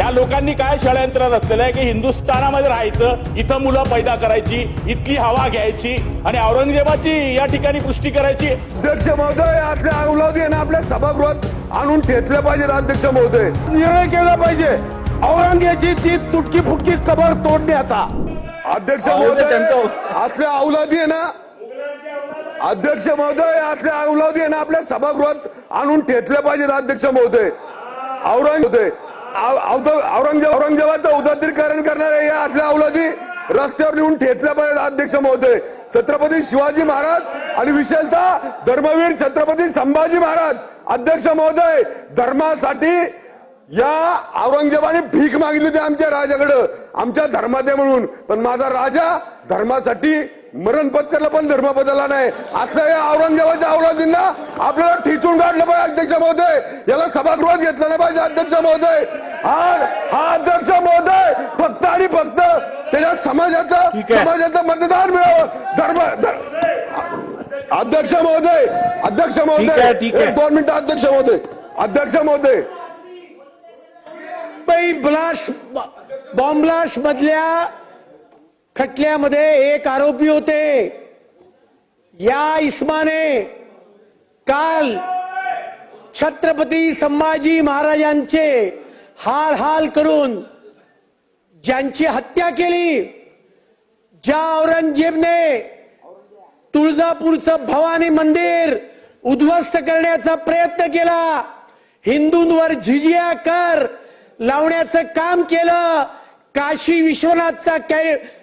या लोकांनी काय षडयंत्र रचलेलं आहे की हिंदुस्थानामध्ये राहायचं इथं मुलं पैदा करायची इथली हवा घ्यायची आणि औरंगजेबाची या ठिकाणी पुष्टी करायची. अध्यक्ष महोदय असल्या अवलादी ना आपल्या सभागृहात आणून ठेचले पाहिजेत अध्यक्ष महोदय? निर्णय केला पाहिजे. औरंगजेबाची ती तुटकी फुटकी कबर तोडण्याचा. अध्यक्ष महोदय त्यांचं- असल्या अवलादी आहे ना? अध्यक्ष महोदय असल्या अवलादी आहे ना आपल्या सभागृहात आणून ठेचले पाहिजेत अध्यक्ष महोदय? औरंग होते औरंगजेब औरंगजेबाचं उदात्तीकरण करणाऱ्या या असल्या अवलादी रस्त्यावर नेऊन ठेचल्या पाहिजे अध्यक्ष महोदय. छत्रपती शिवाजी महाराज आणि विशेषतः धर्मवीर छत्रपती संभाजी महाराज. अध्यक्ष महोदय धर्मासाठी या औरंगजेबाने भीक मागितली होती आमच्या राजाकडं. आमच्या धर्मात म्हणून. पण माझा राजा धर्मासाठी मरण पत्करला पण धर्म बदलला नाही. असं या औरंगजेबाच्या अवलादींना आपल्याला ठिचून काढलं पाहिजे अध्यक्ष महोदय. याला सभागृहात घेतलं नाही पाहिजे अध्यक्ष महोदय. हा हा अध्यक्ष महोदय फक्त आणि फक्त त्याच्या समाजाचं. समाजाचं मतदान मिळावं. धर्म धर- अध्यक्ष महोदय अध्यक्ष महोदय. दोन मिनिटं अध्यक्ष महोदय. अध्यक्ष महोदय. ब्लास्ट बॉम्ब ब्लास्ट मधल्या खटल्यामध्ये एक आरोपी होते. या इस्माने काल छत्रपती संभाजी महाराजांचे हाल हाल करून ज्यांची हत्या केली ज्या औरंगजेबने तुळजापूरचं भवानी मंदिर उद्ध्वस्त करण्याचा प्रयत्न केला हिंदूंवर झिजिया कर लावण्याचं काम केलं काशी विश्वनाथचा कै-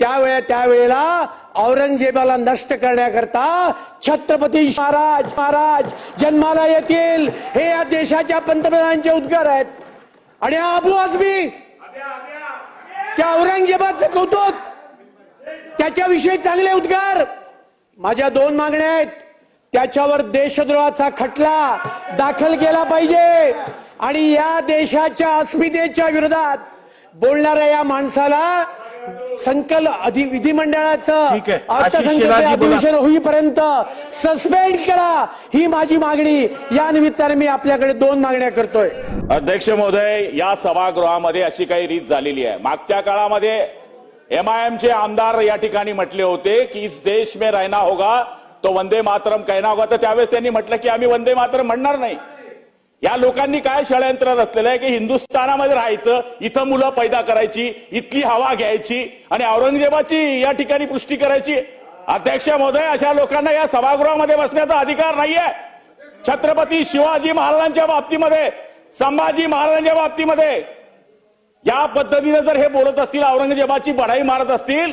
त्यावेळे त्यावेळेला औरंगजेबाला नष्ट करण्याकरता छत्रपती महाराज महाराज जन्माला येतील. हे या देशाच्या पंतप्रधानांचे उद्गार आहेत. आणि हा अबू आझमी. त्या औरंगजेबाचं कौतुक. त्याच्याविषयी चांगले उद्गार. माझ्या दोन मागण्या आहेत. त्याच्यावर देशद्रोहाचा खटला दाखल केला पाहिजे. आणि या देशाच्या अस्मितेच्या विरोधात बोलणाऱ्या या माणसाला संकल अधि विधिमंडळाचं अर्थसंकल्प. अधिवेशन होईपर्यंत सस्पेंड करा. ही माझी मागणी. या निमित्ताने मी आपल्याकडे दोन मागण्या करतोय. अध्यक्ष महोदय या सभागृहामध्ये अशी काही रीत झालेली आहे. मागच्या काळामध्ये एमआयएमचे आमदार या ठिकाणी म्हटले होते की इस देश में रहना होगा तो वंदे मातरम कहना होगा. तर त्यावेळेस त्यांनी म्हटलं की आम्ही वंदे मातरम म्हणणार नाही. या लोकांनी काय षडयंत्र रचलेलं आहे की हिंदुस्थानामध्ये राहायचं इथं मुलं पैदा करायची इथली हवा घ्यायची आणि औरंगजेबाची या ठिकाणी पुष्टी करायची. अध्यक्ष महोदय अशा लोकांना या सभागृहामध्ये बसण्याचा अधिकार नाहीये. छत्रपती शिवाजी महाराजांच्या बाबतीमध्ये संभाजी महाराजांच्या बाबतीमध्ये या पद्धतीने जर हे बोलत असतील औरंगजेबाची बढाई मारत असतील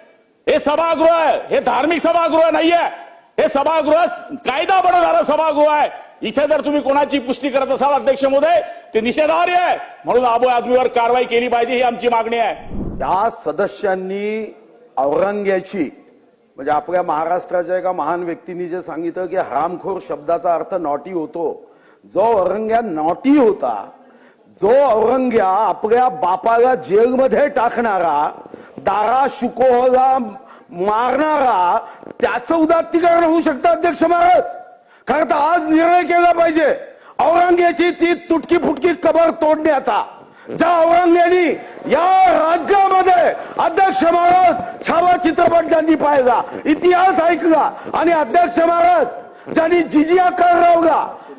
हे सभागृह आहे. हे धार्मिक सभागृह नाहीये. हे सभागृह कायदा बनवणारं सभागृह आहे. इथे जर तुम्ही कोणाची पुष्टी करत असाल अध्यक्ष मोदय ते निषेधार्य आहे. म्हणून आबो आदमीवर कारवाई केली पाहिजे ही आमची मागणी आहे. त्या सदस्यांनी औरंग्याची म्हणजे आपल्या महाराष्ट्राच्या एका महान व्यक्तींनी जे सांगितलं की हरामखोर शब्दाचा अर्थ नॉटी होतो. जो औरंग्या नॉटी होता जो औरंग्या आपल्या बापाला जेलमध्ये टाकणारा दारा शुकोहला मारणारा त्याचं उदात्तीकरण होऊ शकतं अध्यक्ष महाराज. खरं तर आज निर्णय केला पाहिजे. औरंगेची ती तुटकी फुटकी कबर तोडण्याचा. ज्या औरंगेनी या राज्यामध्ये अध्यक्ष महाराज छावा चित्रपट ज्यांनी पाहिला इतिहास ऐकला आणि अध्यक्ष महाराज ज्यांनी जिजिया कर लावला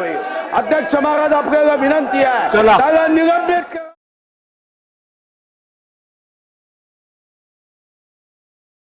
होईल. अध्यक्ष महाराज आपल्याला विनंती आहे. त्याला निलंबित